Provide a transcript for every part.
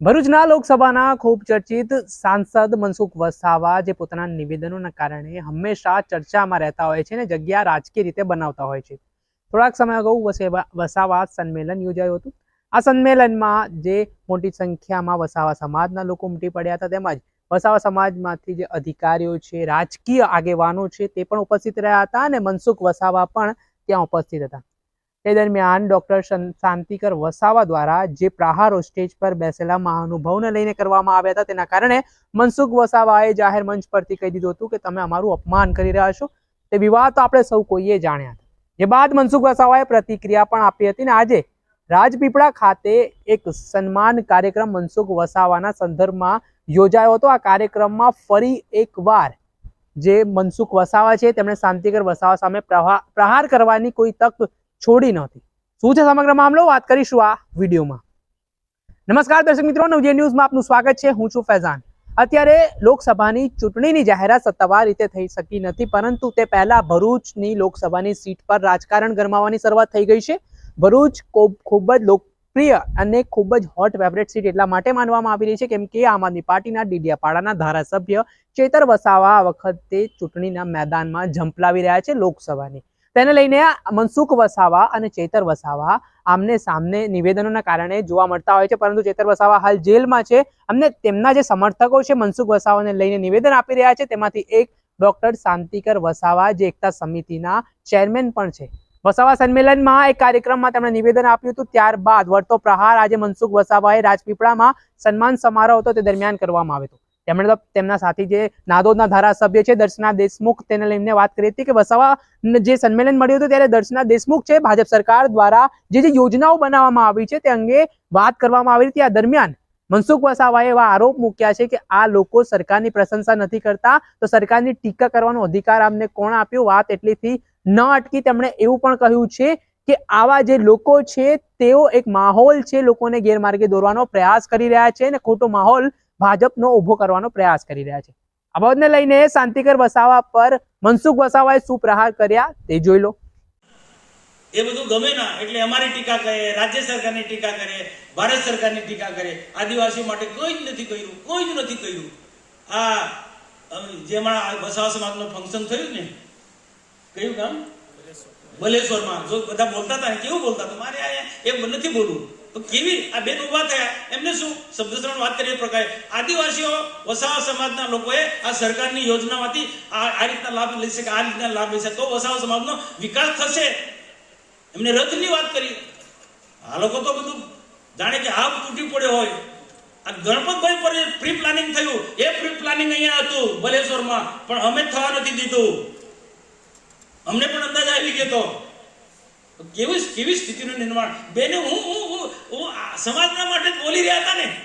ભરૂચના લોકસભાના ખૂબ ચર્ચિત સાંસદ મનસુખ વસાવા જે પોતાના નિવેદનોના કારણે હંમેશા ચર્ચામાં રહેતા હોય છે અને જગ્યા રાજકીય રીતે બનાવતા હોય છે. થોડાક સમય અગાઉ વસેવા- સંમેલન યોજાયું હતું. આ સંમેલનમાં જે મોટી સંખ્યામાં વસાવા સમાજના લોકો ઉમટી પડ્યા હતા તેમજ વસાવા સમાજમાંથી જે અધિકારીઓ છે, રાજકીય આગેવાનો છે તે પણ ઉપસ્થિત રહ્યા હતા અને મનસુખ વસાવા પણ ત્યાં ઉપસ્થિત હતા. તે દરમિયાન ડોક્ટર શાંતિકર વસાવા દ્વારા જે પ્રહારો સ્ટેજ પર બેસેલા મહાનુભાવને લઈને કરવામાં આવ્યા હતા, તેના કારણે મનસુખ વસાવાએ જાહેર મંચ પરથી કહી દીધું હતું કે તમે અમારું અપમાન કરી રહ્યા છો. તે વિવાદ તો આપણે સૌ કોઈએ જાણ્યા હતા. જે બાદ મનસુખ વસાવાએ પ્રતિક્રિયા પણ આપી હતી અને આજે રાજપીપળા ખાતે એક સન્માન કાર્યક્રમ મનસુખ વસાવાના સંદર્ભમાં યોજાયો હતો. આ કાર્યક્રમમાં ફરી એકવાર જે મનસુખ વસાવા છે, તેમણે શાંતિકર વસાવા સામે પ્રહા- પ્રહાર કરવાની કોઈ તક છોડી નહોતી. શું છે સમગ્ર મામલો? વાત કરીશું આ વિડીયોમાં. નમસ્કાર દર્શક મિત્રો નવજે ન્યૂઝમાં આપનું સ્વાગત છે. હું છું ફૈઝાન. અત્યારે લોકસભાની ચૂંટણીની જાહેરાત સત્તાવાર રીતે થઈ શકી નથી, પરંતુ તે પહેલા ભરૂચની લોકસભાની સીટ પર રાજકારણ ગરમાવાની શરૂઆત થઈ ગઈ છે. ભરૂચ ખૂબ જ લોકપ્રિય અને ખૂબ જ હોટ ફેવરેટ સીટ એટલા માટે માનવામાં આવી રહી છે, કેમ કે આમ આદમી પાર્ટીના ડીડિયાપાડાના ધારાસભ્ય ચેતર વસાવા વખતે ચૂંટણીના મેદાનમાં ઝંપલાવી રહ્યા છે લોકસભાની. તેને લઈને મનસુખ વસાવા અને ચેતર વસાવા આમને સામને નિવેદનોના કારણે જોવા મળતા હોય છે, પરંતુ ચેતર વસાવા હાલ જેલમાં છે. અમને તેમના જે સમર્થકો છે, મનસુખ વસાવાને લઈને નિવેદન આપી રહ્યા છે, તેમાંથી એક ડોક્ટર શાંતિકર વસાવા, જે એકતા સમિતિના ચેરમેન પણ છે. વસાવા સંમેલનમાં એક કાર્યક્રમમાં તેમણે નિવેદન આપ્યું હતું, ત્યારબાદ વળતો પ્રહાર આજે મનસુખ વસાવાએ રાજપીપળામાં સન્માન સમારોહ હતો, તે દરમિયાન કરવામાં આવ્યો હતો. તેમણે તેમના સાથી જે નાદોદના ધારાસભ્ય છે, દર્શના દેશમુખ, તેને લઈને વાત કરી હતી કે વસાવા જે સંમેલન મળ્યું હતું ત્યારે દર્શના દેશમુખ છે, ભાજપ સરકાર દ્વારા જે જે યોજનાઓ બનાવવામાં આવી છે તે અંગે વાત કરવામાં આવી હતી. આ દરમિયાન મનસુખ વસાવાએ એવા આરોપ મૂક્યા છે કે આ લોકો સરકારની પ્રશંસા નથી કરતા, તો સરકારની ટીકા કરવાનો અધિકાર આમને કોણ આપ્યો? વાત એટલીથી ન અટકી તેમણે એવું પણ કહ્યું છે કે આવા જે લોકો છે, તેઓ એક માહોલ છે, લોકોને ગેરમાર્ગે દોરવાનો પ્રયાસ કરી રહ્યા છે અને ખોટો માહોલ ભાજપનો ઊભો કરવાનો પ્રયાસ કરી રહ્યા છે. આ બાબતને લઈને શાંતિકર વસાવા પર મનસુખ વસાવાએ શું પ્રહાર કર્યા. તે જોઈ લો. એ બધું ગમે ના એટલે અમારી ટીકા કરે રાજ્ય સરકારની ટીકા કરે ભારત સરકારની ટીકા કરે. આદિવાસી માટે કોઈ જ નથી કર્યું કોઈ જ નથી કર્યું. આ જેમાં આ વસાવા સમાજનું ફંક્શન થયું ને? કયું કામ? બલેશ્વરમાં. જો બધા બોલતા હતા ને કેવું બોલતા હતા? મારે આ એ નથી બોલવું. તો કેવી આ બેન ઊભા થયા. એમને શું? શબ્દશ્રવણ વાત કરીએ પ્રકારે. આદિવાસીઓ, વસાવા સમાજના લોકોએ આ સરકારની યોજનામાંથી આ રીતના લાભ લઈ શકે, આ રીતના લાભ લઈ શકે. તો વસાવા સમાજનો વિકાસ થશે. એમને રથની વાત કરી. આ લોકો તો બધું જાણે કે આપ તૂટી પડ્યો હોય. આ ગણપતભાઈ પર પ્રી પ્લાનિંગ થયું. એ પ્રી પ્લાનિંગ અહીંયા હતું બલેશ્વરમાં. પણ અમે થવા નથી દીધું. અમને પણ અંદાજ આવી ગયો તો કેવી કેવી સ્થિતિનું નિર્માણ? બેને હું હું સમાજના માટે બોલી રહ્યા હતા ને?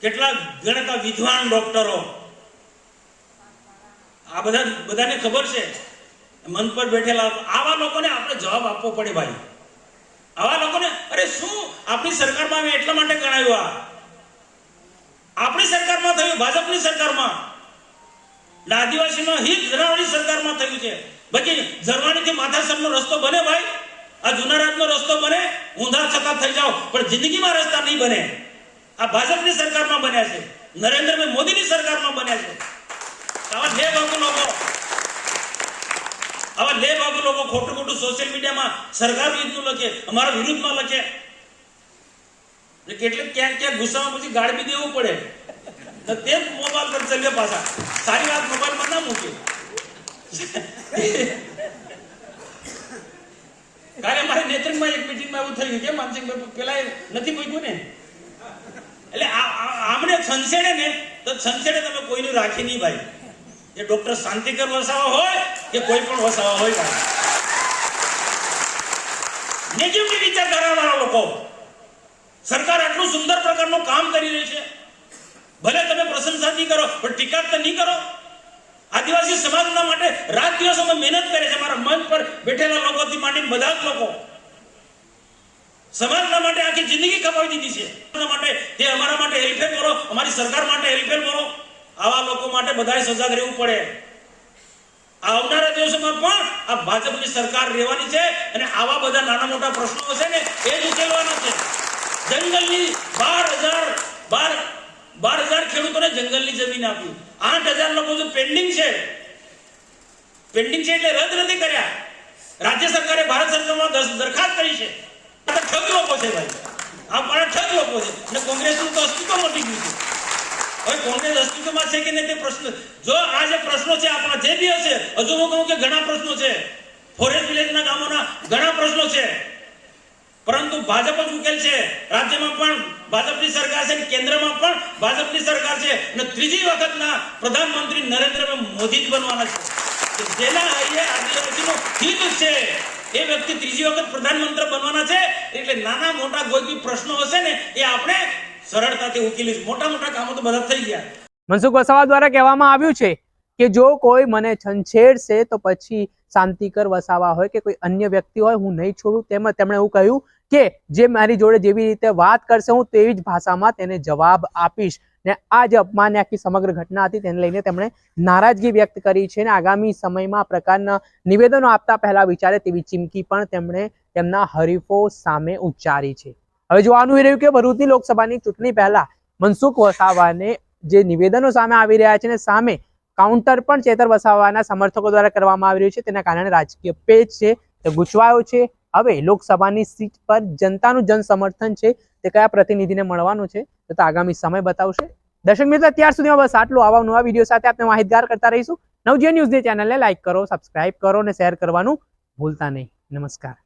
કેટલા ગણતા વિદ્વાન ડોક્ટરો. આ બધા બધાને ખબર છે. મન પર બેઠેલા આવા લોકોને આપણે જવાબ આપવો પડે ભાઈ. આવા લોકોને, અરે શું? આપણી સરકારમાં એટલા માટે ગણાયું આ? આપણી સરકારમાં થયું, ભાજપની સરકારમાં. આદિવાસીનો હિત ધરાવવાની સરકારમાં થયું છે. બાકી ઝરવાણીથી માથાસરનો રસ્તો બને ભાઈ. આ જૂના રાજનો રસ્તો બને, ઊંધા છતાં થઈ જાઓ. પણ જિંદગીમાં રસ્તા નહીં બને. આ ભાજપની સરકારમાં બન્યા છે. નરેન્દ્રભાઈ મોદીની સરકારમાં બન્યા છે. આવા લે બાબુ લોકો આવા લે બાબુ લોકો ખોટું ખોટું સોશિયલ મીડિયામાં સરકાર વિરુદ્ધનું લખે, અમારા વિરુદ્ધમાં લખે. કેટલીક ક્યાંક ક્યાંક ગુસ્સામાં પછી ગાળબી દેવું પડે. તો તે મોબાઈલ પર ચલે પાછા. સારી વાત મોબાઈલમાં ના મૂકે કાલે મારે નેત્રંગમાં એક એવું માનસિંહભાઈ પેલા નથી પૂછ્યું ને? એટલે આમને છંછેડે ને, તો છંછેડે તમે કોઈનું રાખી નહીં ભાઈ. એ ડોક્ટર શાંતિકર વસાવા હોય કે કોઈ પણ વસાવા હોય ભાઈ. નેગેટિવ વિચારધારાવાળા લોકો, સરકાર આટલું સુંદર પ્રકારનું કામ કરી રહી છે. ભલે તમે પ્રશંસા નહીં કરો, પણ ટીકા તો નહીં કરો. આદિવાસી સમાજના માટે રાત દિવસ અમે મહેનત કરે છે. મારા મંચ પર બેઠેલા લોકોથી માંડીને બધા જ લોકો. સમાજના માટે આખી જિંદગી કમાવી દીધી છે. માટે તે અમારા માટે હેલ્પેલ કરો, અમારી સરકાર માટે હેલ્પેલ કરો. આવા લોકો માટે બધાએ સજાગ રહેવું પડે. આવનારા દિવસોમાં પણ આ ભાજપની સરકાર રહેવાની છે અને આવા બધા નાના મોટા પ્રશ્નો છે ને એ જ ઉકેલવાના છે. જંગલની બાર હજાર, બાર બાર હજાર ખેડૂતોને જંગલની જમીન આપ્યું આઠ હજાર લોકો જો પેન્ડિંગ છે. પેન્ડિંગ છે એટલે રદ નથી કર્યા. રાજ્ય સરકારે ભારત સરકારમાં દરખાસ્ત કરી છે. આ તો ઠગ લોકો છે ભાઈ. આ પણ ઠગ લોકો છે અને કોંગ્રેસનું તો અસ્તિત્વ મટી ગયું છે. હવે કોંગ્રેસ અસ્તિત્વમાં છે કે નહીં તે પ્રશ્ન જો આ જે પ્રશ્નો છે, આપણા જે બી હશે, હજુ હું કહું કે ઘણા પ્રશ્નો છે. ફોરેસ્ટ વિલેજના ગામોના ઘણા પ્રશ્નો છે. પરંતુ ભાજપ જ ઉકેલ છે. રાજ્યમાં પણ ભાજપની સરકાર છે કેન્દ્રમાં પણ ભાજપની સરકાર છે. અને ત્રીજી વખતના પ્રધાનમંત્રી નરેન્દ્ર મોદી જ બનવાના છે. જેના હૈયે આદિવાસીનું હિત છે. એ વ્યક્તિ ત્રીજી વખત પ્રધાનમંત્રી બનવાના છે, એટલે નાના મોટા કોઈ બી પ્રશ્નો હશે ને, એ આપણે સરળતાથી ઉકેલીશું. મોટા મોટા કામો તો બધા થઈ ગયા. મનસુખ વસાવા દ્વારા કહેવામાં આવ્યું છે કે જો કોઈ મને છંછેડશે તો પછી શાંતિકર વસાવા હોય કે કોઈ અન્ય વ્યક્તિ હોય, હું નહીં છોડું. તેમ તેમણે એવું કહ્યું કે જે મારી જોડે જેવી રીતે વાત કરશે, હું તેવી જ ભાષામાં તેને જવાબ આપીશ. ને આ જે અપમાન આખી સમગ્ર ઘટના હતી તેને લઈને તેમણે નારાજગી વ્યક્ત કરી છે અને આગામી સમયમાં પ્રકારના નિવેદનો આપતા પહેલા વિચારે તેવી ચીમકી પણ તેમણે તેમના હરીફો સામે ઉચ્ચારી છે. હવે જોવાનું એ રહ્યું કે ભરૂચની લોકસભાની ચૂંટણી પહેલા મનસુખ વસાવાને જે નિવેદનો સામે આવી રહ્યા છે ને સામે કાઉન્ટર પણ ચેતર વસાવાના સમર્થકો દ્વારા કરવામાં આવી રહ્યું છે. તેના કારણે રાજકીય પેજ છે તે ગૂંચવાયો છે. હવે લોકસભાની સીટ પર જનતાનું જન સમર્થન છે, તે કયા પ્રતિનિધિને મળવાનું છે, તો આગામી સમય બતાવશે. દર્શક મિત્રો, અત્યાર સુધીમાં બસ આટલું. આવા નવા વીડિયો સાથે આપણે માહિતગાર કરતા રહીશું. નવજીવન ન્યૂઝની ચેનલને લાઇક કરો, સબસ્ક્રાઇબ કરો અને શેર કરવાનું ભૂલતા નહીં. નમસ્કાર.